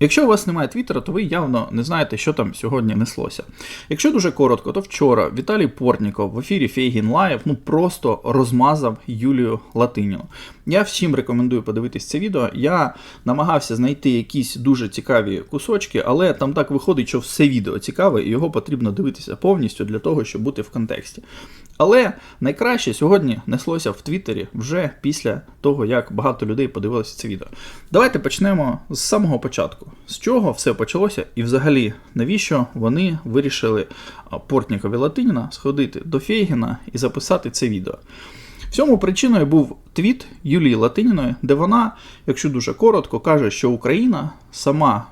Якщо у вас немає твіттера, то ви явно не знаєте, що там сьогодні неслося. Якщо дуже коротко, то вчора Віталій Портніков в ефірі Фейгін Лайв ну просто розмазав Юлію Латиніну. Я всім рекомендую подивитись це відео. Я намагався знайти якісь дуже цікаві кусочки, але там так виходить, що все відео цікаве, і його потрібно дивитися повністю для того, щоб бути в контексті. Але найкраще сьогодні неслося в Твіттері вже після того, як багато людей подивилися це відео. Давайте почнемо з самого початку. З чого все почалося, і взагалі навіщо вони вирішили Портнікові Латиніна сходити до Фейгіна і записати це відео. В цьому причиною був твіт Юлії Латиніної, де вона, якщо дуже коротко, каже, що Україна сама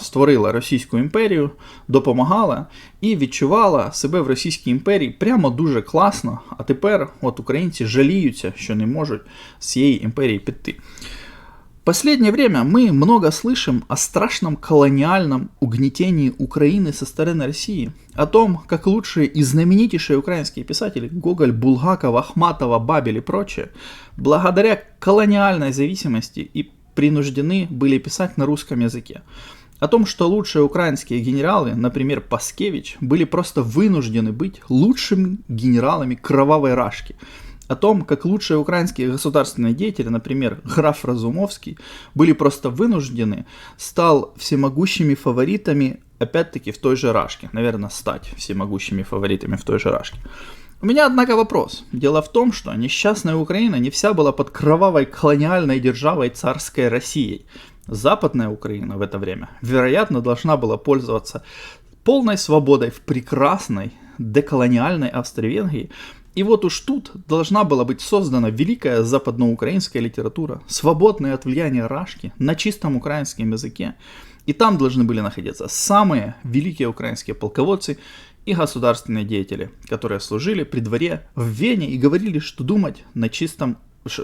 створила Російську імперію, допомагала і відчувала себе в Російській імперії прямо дуже класно. А тепер от українці жаліються, що не можуть з цієї імперії піти. Последнее время мы много слышим о страшном колониальном угнетении Украины со стороны России, о том, как лучшие и знаменитейшие украинские писатели Гоголь, Булгаков, Ахматова, Бабель и прочее, благодаря колониальной зависимости и принуждены были писать на русском языке. О том, что лучшие украинские генералы, например, Паскевич, были просто вынуждены быть лучшими генералами кровавой рашки – о том, как лучшие украинские государственные деятели, например, граф Разумовский, были просто вынуждены, стал всемогущими фаворитами, опять-таки, в той же Рашке. Наверное, стать всемогущими фаворитами в той же Рашке. У меня, однако, вопрос. Дело в том, что несчастная Украина не вся была под кровавой колониальной державой царской Россией. Западная Украина в это время, вероятно, должна была пользоваться полной свободой в прекрасной деколониальной Австро-Венгрии, и вот уж тут должна была быть создана великая западноукраинская литература, свободная от влияния Рашки, на чистом украинском языке. И там должны были находиться самые великие украинские полководцы и государственные деятели, которые служили при дворе в Вене и говорили, что думать на чистом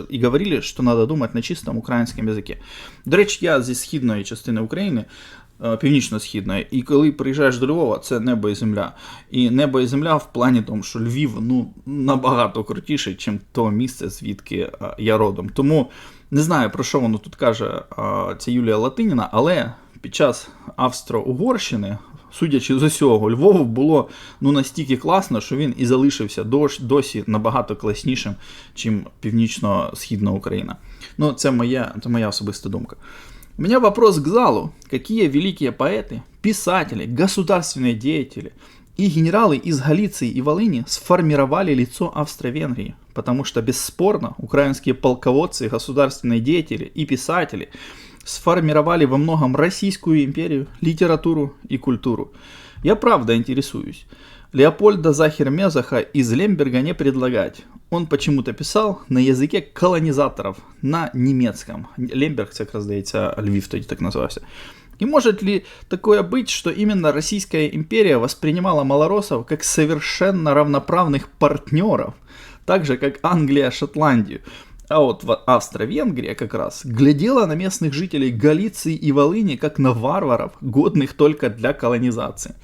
і говорили, що треба думати на чистому українському язикі. До речі, я зі східної частини України Е, північно-східної. І коли приїжджаєш до Львова, це небо і земля. І небо і земля в плані тому, що Львів ну, набагато крутіше, ніж то місце, звідки е, я родом. Тому не знаю, про що воно тут каже е, ця Юлія Латиніна, але під час Австро-Угорщини Судячи з усього, Львову було ну настільки класно, що він і залишився досі набагато класнішим, ніж північно-східна Україна. Ну, це моя, це моя особиста думка. У меня вопрос к залу. Какие великие поэты, писатели, государственные деятели и генералы из Галиции и Волыни сформировали лицо Австро-Венгрии? Потому что, бесспорно, украинские полководцы, государственные деятели и писатели сформировали во многом Российскую империю, литературу и культуру. Я правда интересуюсь. Леопольда Захер-Мезаха из Лемберга не предлагать. Он почему-то писал на языке колонизаторов, на немецком. Лемберг, це якраз здається, Львів тоді так назывался. И может ли такое быть, что именно Российская империя воспринимала малоросов как совершенно равноправных партнеров, так же как Англия Шотландию? А вот Австро-Венгрия как раз глядела на местных жителей Галиции и Волыни как на варваров, годных только для колонизации.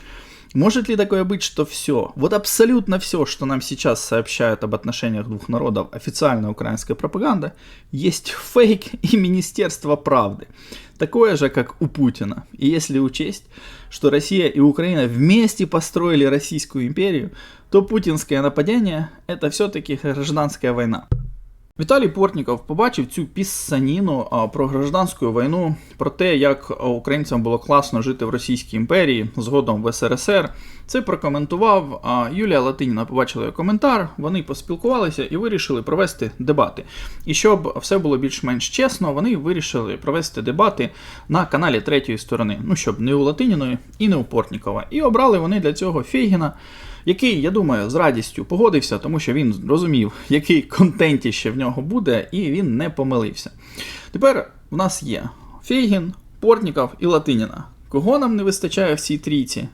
Может ли такое быть, что все, вот абсолютно все, что нам сейчас сообщают об отношениях двух народов официальная украинская пропаганда, есть фейк и Министерство правды, такое же, как у Путина. И если учесть, что Россия и Украина вместе построили Российскую империю, то путинское нападение это все-таки гражданская война. Віталій Портніков побачив цю піссаніну про гражданську війну, про те, як українцям було класно жити в Російській імперії, згодом в СРСР. Це прокоментував. Юлія Латиніна побачила його коментар. Вони поспілкувалися і вирішили провести дебати. І щоб все було більш-менш чесно, вони вирішили провести дебати на каналі третьої сторони. Ну щоб не у Латиніної і не у Портнікова. І обрали вони для цього Фейгіна який, я думаю, з радістю погодився, тому що він розумів, який контентіще в нього буде, і він не помилився. Тепер в нас є Фейгін, Портніков і Латиніна. Кого нам не вистачає в цій трійці?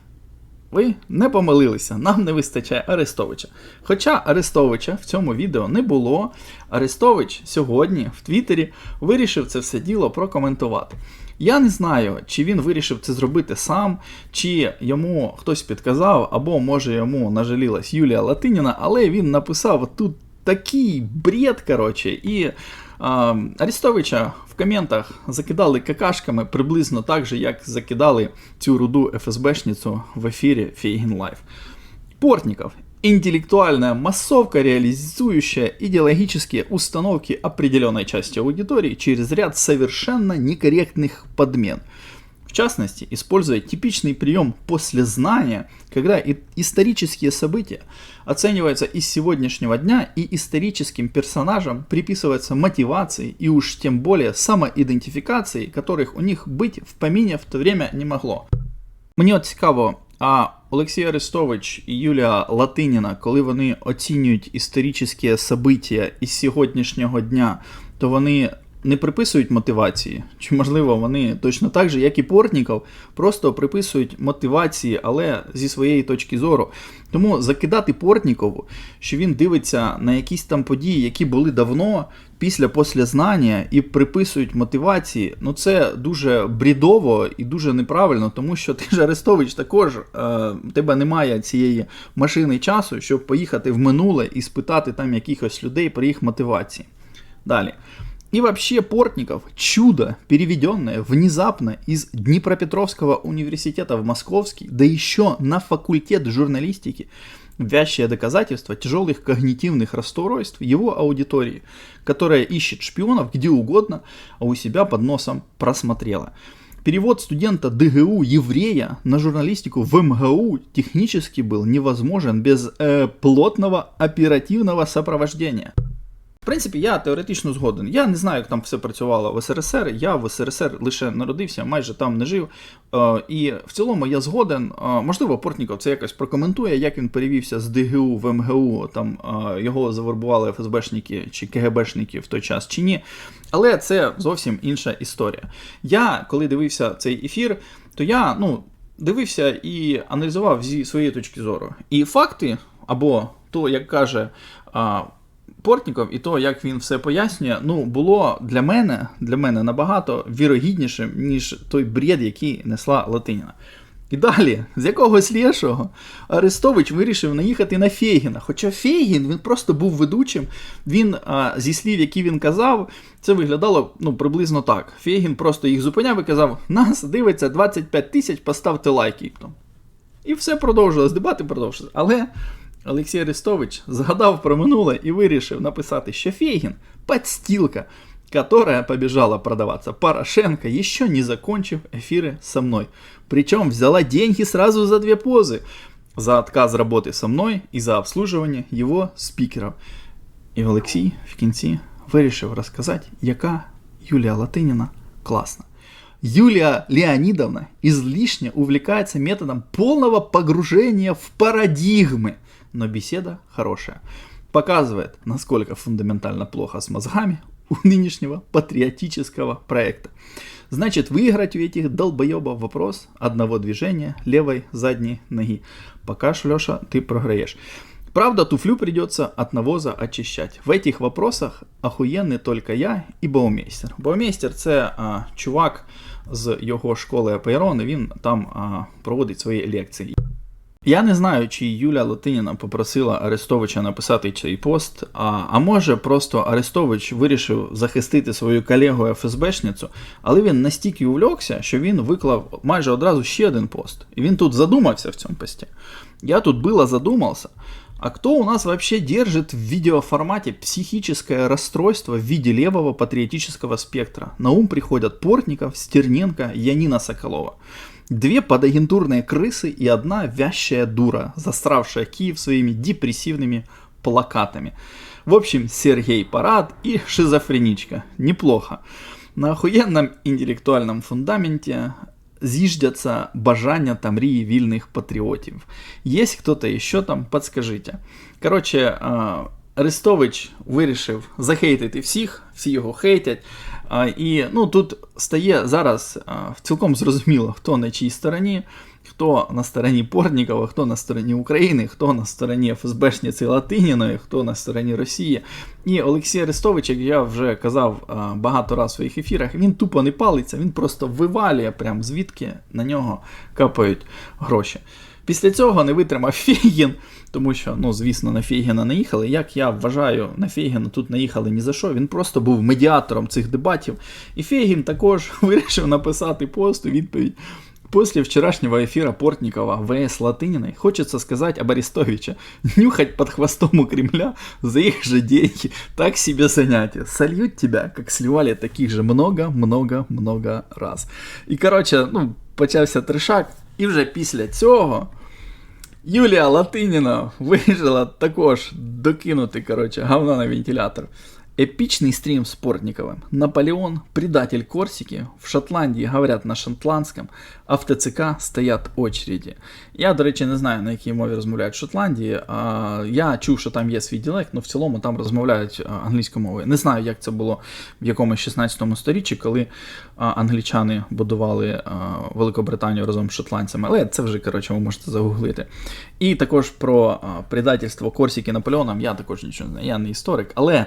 Ви не помилилися, нам не вистачає Арестовича. Хоча Арестовича в цьому відео не було, Арестович сьогодні в Твіттері вирішив це все діло прокоментувати. Я не знаю, чи він вирішив це зробити сам, чи йому хтось підказав, або може йому нажалілась Юлія Латиніна, але він написав тут такий бред, коротше, і А, Арестовича в коментах закидали какашками приблизно так же, як закидали цю руду ФСБшницю в ефірі Фейгін Лайв. Портников интеллектуальная массовка, реализующая идеологические установки определенной части аудитории через ряд совершенно некорректных подмен. В частности, используя типичный прием послезнания, когда и- исторические события оцениваются из сегодняшнего дня и историческим персонажам приписываются мотивации и уж тем более самоидентификации, которых у них быть в помине в то время не могло. Мені от цікаво, а Олексій Арестович і Юлія Латиніна, коли вони оцінюють історичні события із сьогоднішнього дня, то вони не приписують мотивації? Чи можливо вони точно так же, як і Портніков, просто приписують мотивації, але зі своєї точки зору. Тому закидати Портнікову, що він дивиться на якісь там події, які були давно, після послезнання, і приписують мотивації, ну це дуже брідово і дуже неправильно, тому що ти ж Арестович також, е, тебе немає цієї машини часу, щоб поїхати в минуле і спитати там якихось людей про їх мотивації. Далі. И вообще Портников – чудо, переведенное внезапно из Днепропетровского университета в Московский, да еще на факультет журналистики, вящее доказательство тяжелых когнитивных расстройств его аудитории, которая ищет шпионов где угодно, а у себя под носом просмотрела. Перевод студента ДГУ еврея на журналистику в МГУ технически был невозможен без э, плотного оперативного сопровождения. В принципі, я теоретично згоден. Я не знаю, як там все працювало в СРСР. Я в СРСР лише народився, майже там не жив. Е, і в цілому я згоден. Е, можливо, Портніков це якось прокоментує, як він перевівся з ДГУ в МГУ. Там е, його завербували ФСБшники чи КГБшники в той час чи ні. Але це зовсім інша історія. Я, коли дивився цей ефір, то я ну, дивився і аналізував зі своєї точки зору. І факти, або то, як каже. Портніков і то, як він все пояснює, ну було для мене для мене набагато вірогіднішим, ніж той бред, який несла Латиніна. І далі, з якогось лєшого, Арестович вирішив наїхати на Фейгіна. Хоча Фейгін він просто був ведучим, він а, зі слів, які він казав, це виглядало ну, приблизно так. Фейгін просто їх зупиняв і казав: нас дивиться 25 тисяч, поставте лайки. І все продовжилось, дебати продовжились. Але. Олексій Арестович згадав про минуле і вирішив написати, що Фейгін – подстилка, которая побежала продаваться Порошенко, еще не закончив эфиры со мной. Причем взяла деньги сразу за две позы. За отказ работы со мной и за обслуживание его спикеров. І Олексій в кінці вирішив розказати, яка Юлія Латиніна класна. Юлия Леонидовна излишне увлекается методом полного погружения в парадигмы, но беседа хорошая. Показывает, насколько фундаментально плохо с мозгами у нынешнего патриотического проекта. Значит, выиграть у этих долбоебов вопрос одного движения левой задней ноги. Пока, Шлеша, ты програешь. Правда, туфлю придется от навоза очищать. В этих вопросах охуєнний только я і Баумейстер. Баумейстер це а, чувак з його школи Апейрон, і він там а, проводить свої лекції. Я не знаю, чи Юля Латиніна попросила Арестовича написати цей пост, а, а може просто Арестович вирішив захистити свою колегу ФСБшницю, але він настільки увлекся, що він виклав майже одразу ще один пост. І він тут задумався в цьому пості. Я тут было задумался, а кто у нас вообще держит в видеоформате психическое расстройство в виде левого патриотического спектра? На ум приходят Портников, Стерненко, Янина Соколова. Две подагентурные крысы и одна вящая дура, застравшая Киев своими депрессивными плакатами. В общем, Сергей Парад и шизофреничка. Неплохо. На охуенном интеллектуальном фундаменте зиждяться бажання та мрії вільних патріотів. Є хто-то ще там, подскажите. Коротше, Арестович вирішив захейтити всіх, всі його хейтять. І ну, тут стає зараз цілком зрозуміло, хто на чій стороні, хто на стороні Портнікова, хто на стороні України, хто на стороні ФСБшниці Латиніної, хто на стороні Росії. І Олексій Арестович, як я вже казав багато разів в своїх ефірах, він тупо не палиться, він просто вивалює, прям звідки на нього капають гроші. Після цього не витримав Фейгін, тому що, ну, звісно, на Фейгіна не їхали. Як я вважаю, на Фейгіна тут не їхали ні за що. Він просто був медіатором цих дебатів. І Фейгін також вирішив написати пост у відповідь. После вчерашнего эфира Портникова ВС Латыниной хочется сказать об. Нюхать под хвостом у Кремля за их же деньги. Так себе занятие. Сольют тебя, как сливали таких же много-много-много раз. І коротше, ну, почався трешак. І вже після цього Юлія Латиніна вирішила також докинути, коротше, говна на вентилятор. Эпичный стрим с Портниковым. Наполеон, предатель Корсики. В Шотландии говорят на шотландском, а в ТЦК стоять очереди. Я, до речі, не знаю, на якій мові розмовляють в Шотландії. А, Я чув, що там є свій діалект, але в цілому там розмовляють а, англійською мовою. Не знаю, як це було в якомусь 16 сторіччі, коли а, англічани будували а, Великобританію разом з шотландцями. Але це вже, коротше, ви можете загуглити. І також про а, предательство Корсики Наполеоном я також нічого не знаю. Я не історик, але.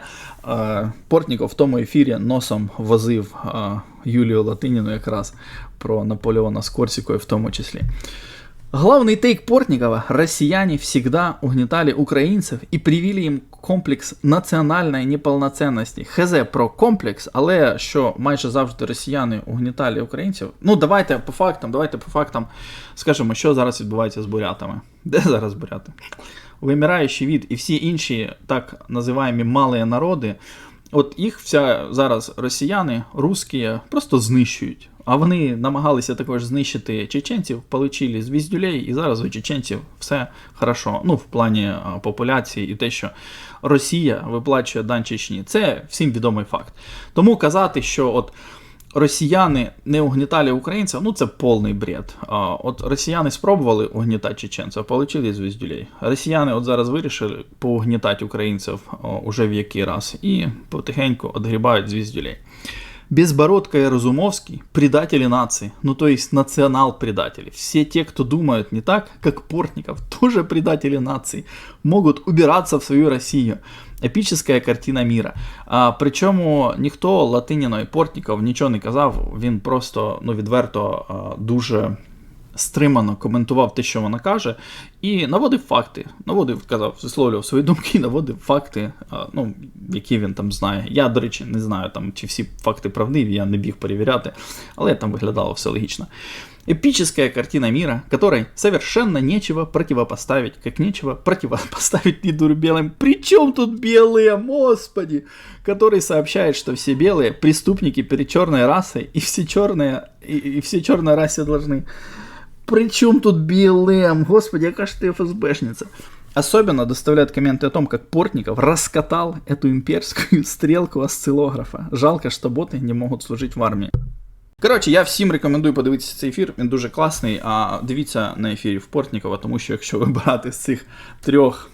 А, Портніков в тому ефірі носом возив Юлію Латиніну якраз про Наполеона з Корсикою в тому числі. Главный тейк Портникова – россияне всегда угнетали украинцев и привили їм комплекс національної неповноцінності. Хз про комплекс, але що майже завжди росіяни угнітали українців. Ну, давайте по фактам, давайте по фактам скажемо, що зараз відбувається з бурятами. Де зараз буряти? Вимираючий від і всі інші так називаємо малі народи. От їх вся зараз росіяни, русські, просто знищують. А вони намагалися також знищити чеченців, получили звіздюлей, і зараз у чеченців все хорошо. Ну, в плані популяції і те, що Росія виплачує дан Чечні. Це всім відомий факт. Тому казати, що от росіяни не угнітали українців, ну це повний бред. А, От росіяни спробували угнітати чеченців, отримали звіздюлей. Росіяни от зараз вирішили поугнітати українців о, уже в який раз і потихеньку відгрібають звіздюлей. Безбородко и Разумовский – предатели нации, ну то есть национал-предатели. Все те, кто думают не так, как Портников, тоже предатели нации, могут убираться в свою Россию. Епічна картина міра. А, Причому ніхто Латиніно і Портніков нічого не казав, він просто ну, відверто а, дуже стримано коментував те, що вона каже, і наводив факти. Наводив, казав, висловлював свої думки, наводив факти, а, ну, які він там знає. Я, до речі, не знаю, там, чи всі факти правдиві, я не біг перевіряти, але там виглядало все логічно. Эпическая картина мира, которой совершенно нечего противопоставить, как нечего противопоставить лидеру белым. Причем тут белые, господи, который сообщает, что все белые преступники перед черной расой, и все черные, и, и все черной расе должны. Причем тут БЛМ? Господи, яка ж ты ФСБшница. Особенно доставляют комменты о том, как Портников раскатал эту имперскую стрелку осциллографа. Жалко, что боты не могут служить в армии. Коротше, я всім рекомендую подивитися цей ефір, він дуже класний. А дивіться на ефірі в Портнікова, тому що якщо вибирати з цих трьох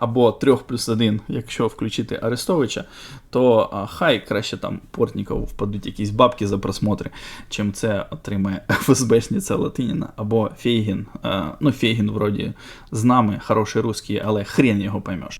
або трьох плюс один, якщо включити Арестовича, то хай краще там Портнікову впадуть якісь бабки за просмотри, чим це отримає ФСБшниця Латиніна або Фейгін. Ну, Фейгін, вроді, з нами, хороший русський, але хрен його поймеш.